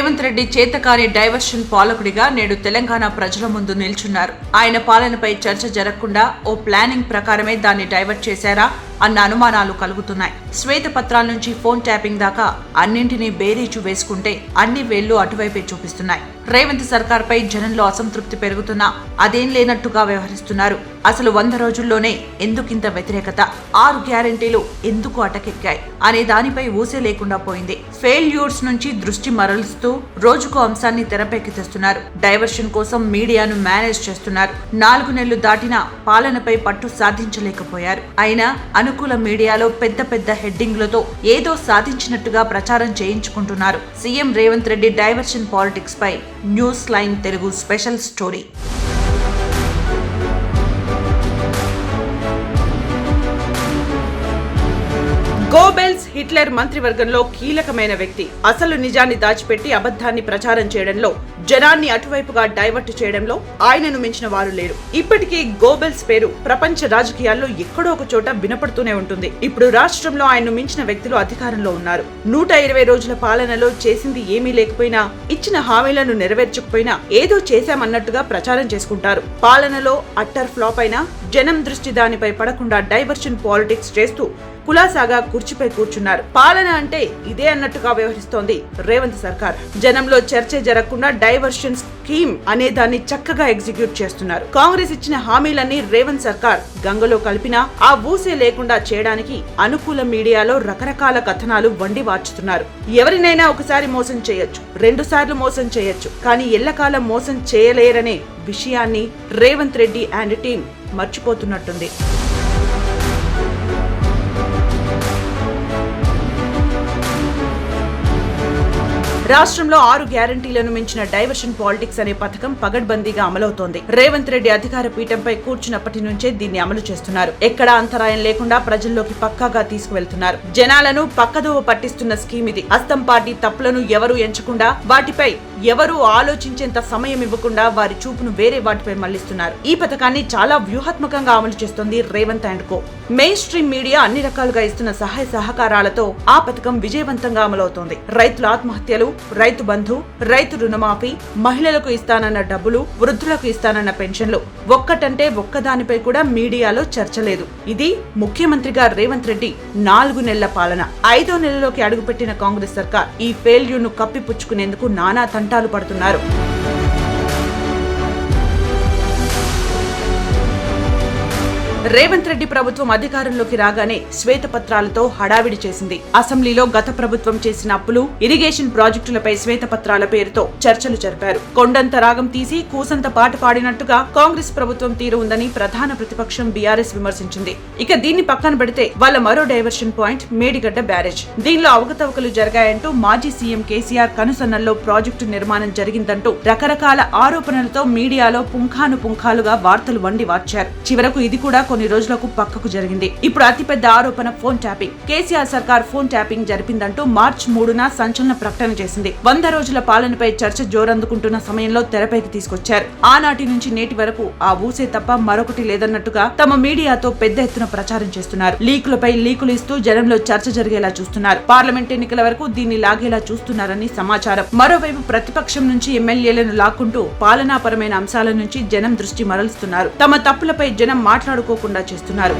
రేవంత్ రెడ్డి చేతకాని డైవర్షన్ పాలకుడిగా నేడు తెలంగాణ ప్రజల ముందు నిల్చున్నారు. ఆయన పాలనపై చర్చ జరగకుండా ఓ ప్లానింగ్ ప్రకారమే దాన్ని డైవర్ట్ చేశారా అన్న అనుమానాలు కలుగుతున్నాయి. శ్వేతపత్రాల నుంచి ఫోన్ ట్యాపింగ్ దాకా అన్నింటినీ బేరీచు వేసుకుంటే అన్ని వేళ్ళు అటువైపే చూపిస్తున్నాయి. రేవంత్ సర్కార్పై జనంలో అసంతృప్తి పెరుగుతున్నా అదేం లేనట్టుగా వ్యవహరిస్తున్నారు. అసలు వంద రోజుల్లోనే ఎందుకింత వ్యతిరేకత? ఆరు గ్యారంటీలు ఎందుకు అటకెక్కాయి? అనే దానిపై ఊసే లేకుండా పోయింది. ఫెయిల్యూర్స్ నుంచి దృష్టి మరలుస్తూ రోజుకో అంశాన్ని తెరపైకి తెస్తున్నారు. డైవర్షన్ కోసం మీడియాను మేనేజ్ చేస్తున్నారు. నాలుగు నెలలు దాటినా పాలనపై పట్టు సాధించలేకపోయారు. అయినా అనుకూల మీడియాలో పెద్ద పెద్ద హెడ్డింగ్లతో ఏదో సాధించినట్టుగా ప్రచారం చేయించుకుంటున్నారు. CM Revanth Reddy diversion politics పై news line Telugu special story. Goebbels Hitler మంత్రివర్గంలో కీలకమైన వ్యక్తి. అసలు నిజాన్ని దాచిపెట్టి అబద్ధాన్ని ప్రచారం చేయడంలో జనాన్ని అటువైపుగా డైవర్ట్ చేయడంలో ఆయనను మించిన వారు లేరు. ఇప్పటికీ గోబెల్స్ పేరు ప్రపంచ రాజకీయాల్లో ఎక్కడో ఒక చోట వినపడుతూనే ఉంటుంది. ఇప్పుడు రాష్ట్రంలో ఆయన్ను మించిన వ్యక్తులు అధికారంలో ఉన్నారు. నూట ఇరవై రోజుల పాలనలో చేసింది ఏమీ లేకపోయినా ఇచ్చిన హామీలను నెరవేర్చకపోయినా ఏదో చేశామన్నట్టుగా ప్రచారం చేసుకుంటారు. పాలనలో అట్టర్ ఫ్లాప్ అయినా జనం దృష్టి దానిపై పడకుండా డైవర్షన్ పాలిటిక్స్ చేస్తూ కులాసాగా కుర్చీపై కూర్చున్నారు. పాలన అంటే ఇదే అన్నట్టుగా వ్యవహరిస్తోంది రేవంత్ సర్కార్. జనంలో చర్చ జరగకుండా డైవర్షన్ స్కీమ్ అనే దాన్ని చక్కగా ఎగ్జిక్యూట్ చేస్తున్నారు. కాంగ్రెస్ ఇచ్చిన హామీలన్నీ రేవంత్ సర్కార్ గంగలో కలిపినా ఆ ఊసే లేకుండా చేయడానికి అనుకూల మీడియాలో రకరకాల కథనాలు వండి వార్చుతున్నారు. ఎవరినైనా ఒకసారి మోసం చేయొచ్చు రెండు సార్లు మోసం చేయొచ్చు కానీ ఎల్లకాలం మోసం చేయలేరనే విషయాన్ని రేవంత్ రెడ్డి అండ్ టీం మర్చిపోతున్నట్టుంది. రాష్ట్రంలో ఆరు గ్యారంటీలను మించిన డైవర్షన్ పాలిటిక్స్ అనే పథకం పగడ్బందీగా అమలవుతోంది. రేవంత్ రెడ్డి అధికార పీఠంపై కూర్చున్నప్పటి నుంచే దీన్ని అమలు చేస్తున్నారు. ఎక్కడా అంతరాయం లేకుండా ప్రజల్లోకి పక్కాగా తీసుకువెళ్తున్నారు. జనాలను పక్కదోవ పట్టిస్తున్న స్కీమ్ ఇది. అస్తం పార్టీ తప్పులను ఎవరు ఎంచకుండా వాటిపై ఎవరు ఆలోచించేంత సమయం ఇవ్వకుండా వారి చూపును వేరే వాటిపై మళ్ళిస్తున్నారు. ఈ పథకాన్ని చాలా వ్యూహాత్మకంగా అమలు చేస్తోంది Revanth and co. Main stream media అన్ని రకాలుగా ఇస్తున్న సహాయ సహకారాలతో ఆ పథకం విజయవంతంగా అమలవుతోంది. రైతుల ఆత్మహత్యలు రైతు బంధు రైతు రుణమాఫీ మహిళలకు ఇస్తానన్న డబ్బులు వృద్ధులకు ఇస్తానన్న పెన్షన్లు ఒక్కటంటే ఒక్కదానిపై కూడా మీడియాలో చర్చ లేదు. ఇది ముఖ్యమంత్రిగా రేవంత్ రెడ్డి నాలుగు నెలల పాలన. ఐదో నెలలోకి అడుగుపెట్టిన కాంగ్రెస్ సర్కార్ ఈ ఫెయిల్యూర్ను కప్పిపుచ్చుకునేందుకు నానా తంటాలు పడుతున్నారు. రేవంత్ రెడ్డి ప్రభుత్వం అధికారంలోకి రాగానే శ్వేతపత్రాలతో హడావిడి చేసింది. అసెంబ్లీలో గత ప్రభుత్వం చేసిన అప్పులు ఇరిగేషన్ ప్రాజెక్టులపై శ్వేతపత్రాల పేరుతో చర్చలు జరిపారు. కొండంత రాగం తీసి కూసంత పాట పాడినట్టుగా కాంగ్రెస్ ప్రభుత్వం తీరు ఉందని ప్రధాన ప్రతిపక్షం బీఆర్ఎస్ విమర్శించింది. ఇక దీన్ని పక్కన పెడితే వాళ్ళ మరో డైవర్షన్ పాయింట్ మేడిగడ్డ బ్యారేజ్. దీనిలో అవకతవకలు జరిగాయంటూ మాజీ సీఎం కేసీఆర్ కనుసన్నల్లో ప్రాజెక్టు నిర్మాణం జరిగిందంటూ రకరకాల ఆరోపణలతో మీడియాలో పుంఖాను పుంఖాలుగా వార్తలు వండి వార్చారు. చివరకు ఇది కూడా కొన్ని రోజులకు పక్కకు జరిగింది. ఇప్పుడు అతిపెద్ద ఆరోపణ ఫోన్ ట్యాపింగ్. కేసీఆర్ సర్కార్ ఫోన్ ట్యాపింగ్ జరిపిందంటూ మార్చ్ మూడున సంచలన ప్రకటన చేసింది. వంద రోజుల పాలనపై చర్చ జోరందుకుంటున్న సమయంలో తెరపైకి తీసుకొచ్చారు. ఆనాటి నుంచి నేటి వరకు ఆ ఊసే తప్ప మరొకటి లేదన్నట్టుగా తమ మీడియాతో పెద్ద ఎత్తున ప్రచారం చేస్తున్నారు. లీకులపై లీకులు ఇస్తూ జనంలో చర్చ జరిగేలా చూస్తున్నారు. పార్లమెంట్ ఎన్నికల వరకు దీన్ని లాగేలా చూస్తున్నారని సమాచారం. మరోవైపు ప్రతిపక్షం నుంచి ఎమ్మెల్యేలను లాక్కుంటూ పాలనాపరమైన అంశాల నుంచి జనం దృష్టి మరలుస్తున్నారు. తమ తప్పులపై జనం మాట్లాడుకో చేరుకోకుండా చేస్తున్నారు.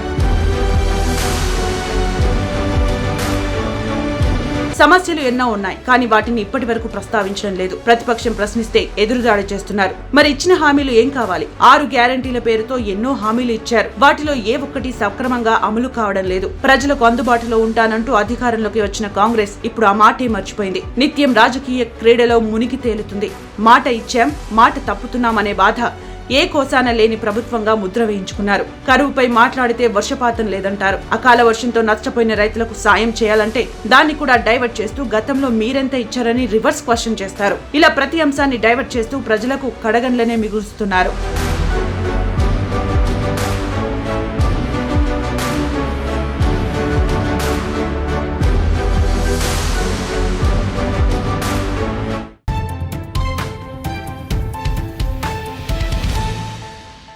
సమస్యలు ఎన్నో ఉన్నాయి కానీ వాటిని ఇప్పటి వరకు ప్రస్తావించడం లేదు. ప్రతిపక్షం ప్రశ్నిస్తే ఎదురుదాడి చేస్తున్నారు. మరి ఇచ్చిన హామీలు ఏం కావాలి? ఆరు గ్యారంటీల పేరుతో ఎన్నో హామీలు ఇచ్చారు. వాటిలో ఏ ఒక్కటి సక్రమంగా అమలు కావడం లేదు. ప్రజలకు అందుబాటులో ఉంటానంటూ అధికారంలోకి వచ్చిన కాంగ్రెస్ ఇప్పుడు ఆ మాటే మర్చిపోయింది. నిత్యం రాజకీయ క్రీడలో మునిగి తేలుతుంది. మాట ఇచ్చాం మాట తప్పుతున్నామనే బాధ ఏ కోసాన లేని ప్రభుత్వంగా ముద్ర వేయించుకున్నారు. కరువుపై మాట్లాడితే వర్షపాతం లేదంటారు. అకాల వర్షంతో నష్టపోయిన రైతులకు సాయం చేయాలంటే దాన్ని కూడా డైవర్ట్ చేస్తూ గతంలో మీరెంత ఇచ్చారని రివర్స్ క్వశ్చన్ చేస్తారు. ఇలా ప్రతి అంశాన్ని డైవర్ట్ చేస్తూ ప్రజలకు కడగండ్లనే మిగులుస్తున్నారు.